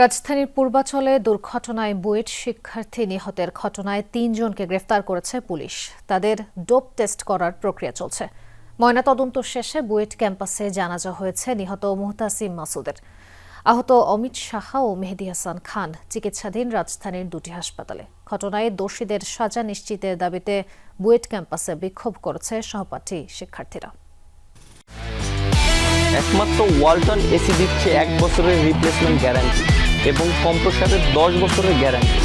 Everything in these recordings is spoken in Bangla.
রাজধানীর পূর্বাচলে দুর্ঘটনায় বুয়েট শিক্ষার্থী নিহতের ঘটনায় তিনজনকে গ্রেফতার করেছে পুলিশ। তাদের ডোপ টেস্ট করার প্রক্রিয়া চলছে। ময়নাতদন্ত শেষে বুয়েট ক্যাম্পাসে জানাজা হয়েছে নিহত মুহতাসিম মাসুদের। আহত অমিত সাহা ও মেহেদি হাসান খান চিকিৎসাধীন রাজধানীর দুটি হাসপাতালে। ঘটনায় দোষীদের সাজা নিশ্চিতের দাবিতে বুয়েট ক্যাম্পাসে বিক্ষোভ করেছে সহপাঠী শিক্ষার্থীরা। একমাত্র ওয়ালটন এসি দিচ্ছে এক বছরের রিপ্লেসমেন্ট গ্যারান্টি এবং কম্প্রসারের দশ বছরের গ্যারান্টি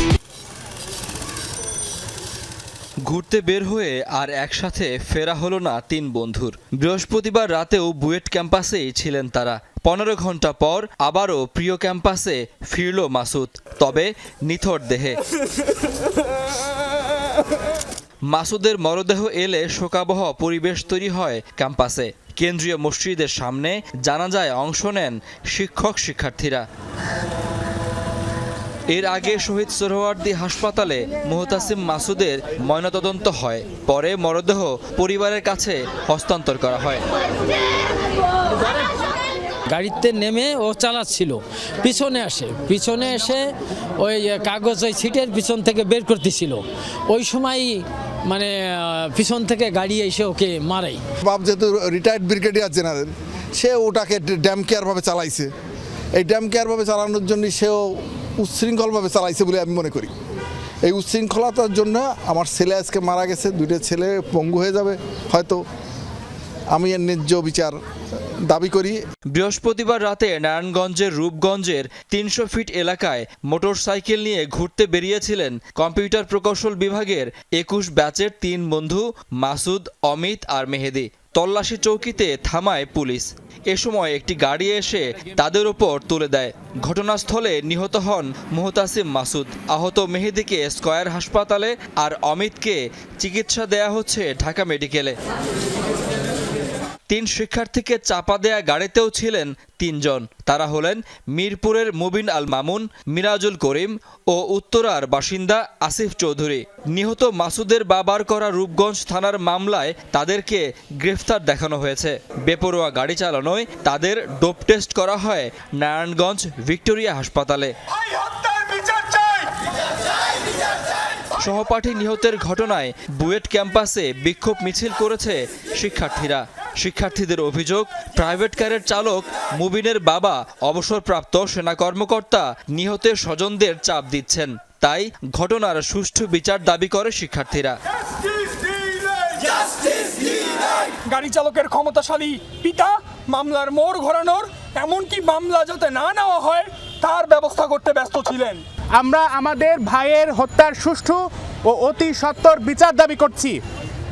ঘুরতে বের হয়ে আর একসাথে ফেরা হলো না তিন বন্ধুর। বৃহস্পতিবার রাতেও বুয়েট ক্যাম্পাসেই ছিলেন তারা। পনেরো ঘণ্টা পর আবারও প্রিয় ক্যাম্পাসে ফিরল মাসুদ। তবে নিথর দেহে। মাসুদের মরদেহ এলে শোকাবহ পরিবেশ তৈরি হয় ক্যাম্পাসে। কেন্দ্রীয় মসজিদের সামনে জানাজায় অংশ নেন শিক্ষক শিক্ষার্থীরা এর আগে শহীদ সোহরাওয়ার্দী হাসপাতালে মোহতাসিম মাসুদের ময়নাতদন্ত হয়। পরে মরদেহ পরিবারের কাছে হস্তান্তর করা হয়। গাড়িতে নেমে ও চালাচ্ছিল। পিছনে আসে। পিছনে এসে ওই কাগজ ওই সিটের পিছন থেকে বের করতেছিল। ওই সময় মানে পিছন থেকে গাড়ি এসে ওকে মারাই বাপ যেহেতু রিটায়ার্ড ব্রিগেডিয়ার জেনারেল সে ওটাকে ড্যাম কেয়ারভাবে চালাইছে। এই ড্যাম কেয়ারভাবে চালানোর জন্য সেও উচ্ছৃঙ্খলভাবে চালাইছে বলে আমি মনে করি। এই উচ্ছৃঙ্খলতার জন্য আমার ছেলে আজকে মারা গেছে, দুইটা ছেলে পঙ্গু হয়ে যাবে, হয়তো আমি এর ন্যায্য বিচার দাবি করি। বৃহস্পতিবার রাতে নারায়ণগঞ্জের রূপগঞ্জের তিনশো ফিট এলাকায় মোটরসাইকেল নিয়ে ঘুরতে বেরিয়েছিলেন কম্পিউটার প্রকৌশল বিভাগের একুশ ব্যাচের তিন বন্ধু মাসুদ, অমিত আর মেহেদি। তল্লাশি চৌকিতে থামায় পুলিশ। এ সময় একটি গাড়ি এসে তাদের উপর তুলে দেয়। ঘটনাস্থলে নিহত হন মোহতাসিম মাসুদ। আহত মেহেদিকে স্কয়ার হাসপাতালে আর অমিতকে চিকিৎসা দেয়া হচ্ছে ঢাকা মেডিকেলে। তিন শিক্ষার্থীকে চাপা দেয়া গাড়িতেও ছিলেন তিনজন। তারা হলেন মিরপুরের মুবিন আল মামুন মিরাজুল করিম ও উত্তরার বাসিন্দা আসিফ চৌধুরী। নিহত মাসুদের বাবার করা রূপগঞ্জ থানার মামলায় তাদেরকে গ্রেফতার দেখানো হয়েছে। বেপরোয়া গাড়ি চালানোয় তাদের ডোপ টেস্ট করা হয় নারায়ণগঞ্জ ভিক্টোরিয়া হাসপাতালে। সহপাঠী নিহতের ঘটনায় বুয়েট ক্যাম্পাসে বিক্ষোভ মিছিল করেছে শিক্ষার্থীরা। শিক্ষার্থীদের অভিযোগ প্রাইভেট কারের চালক মুবিনের বাবা অবসরপ্রাপ্ত সেনা কর্মকর্তা নিহতের স্বজনদের চাপ দিচ্ছেন। তাই ঘটনার সুষ্ঠু বিচার দাবি করে শিক্ষার্থীরা। গাড়ি চালকের ক্ষমতাশালী পিতা মামলার মোড় ঘোরানোর এমনকি মামলা যাতে না নেওয়া হয় তার ব্যবস্থা করতে ব্যস্ত ছিলেন। আমরা আমাদের ভাইয়ের হত্যার সুষ্ঠু ও অতি সত্তর বিচার দাবি করছি।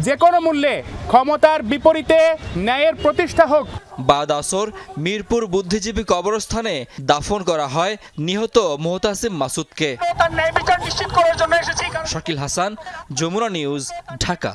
যে কোনো মূল্যে ক্ষমতার বিপরীতে ন্যায়ের প্রতিষ্ঠা হোক। বাদ আসর মিরপুর বুদ্ধিজীবী কবরস্থানে দাফন করা হয় নিহত মোহতাসিম মাসুদকে। তার ন্যায় বিচার নিশ্চিত করার জন্য এসেছি শাকিল হাসান যমুনা নিউজ ঢাকা।